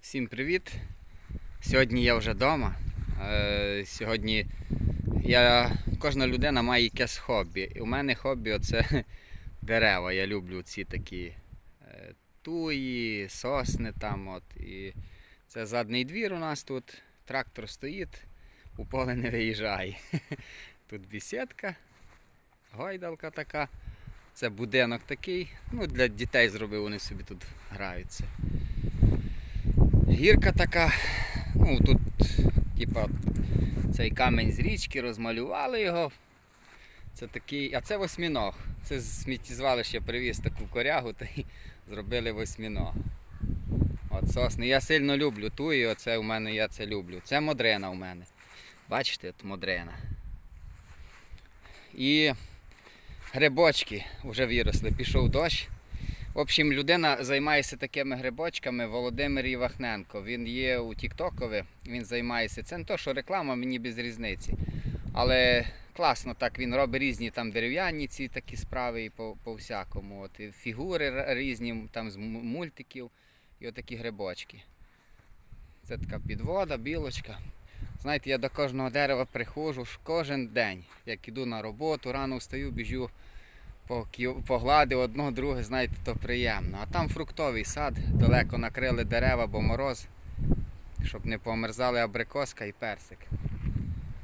Всім привіт! Сьогодні я вже вдома. Е, Сьогодні я, кожна людина має якесь хобі. І у мене хобі це дерева. Я люблю ці такі е, туї, сосни там. От. І це задній двір у нас тут. Трактор стоїть, у поле не виїжджає. Тут бісідка, гойдалка така. Це будинок такий. Ну, для дітей зробив, вони собі тут граються. Гірка така. Ну, тут, типа, цей камінь з річки, розмалювали його. Це такий. А це восьміног. Це з сміттєзвалища привіз таку корягу та й зробили восьміног. От сосни. Я сильно люблю ту і оце у мене я це люблю. Це модрина у мене. Бачите, от модрина. І грибочки вже виросли. Пішов дощ. В общем, людина займається такими грибочками Володимир Івахненко. Він є у Тіктокові, він займається. Це не то, що реклама, мені без різниці. Але класно так він робить різні там дерев'яні ці такі справи і по, по всякому. От, і фігури різні там з мультиків і отакі грибочки. Це така підвода, білочка. Знаєте, я до кожного дерева приходжу кожен день. Як іду на роботу, рано встаю, біжу погладив одно, друге, знаєте, то приємно. А там фруктовий сад, далеко накрили дерева, бо мороз, щоб не померзали абрикоска і персик.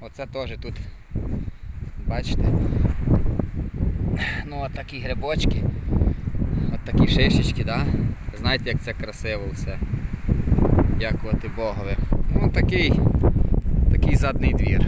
Оце теж тут, бачите? Ну, от такі грибочки, от такі шишечки, да? знаєте, як це красиво все. Дякувати Богові. Ну, такий, такий задний двір.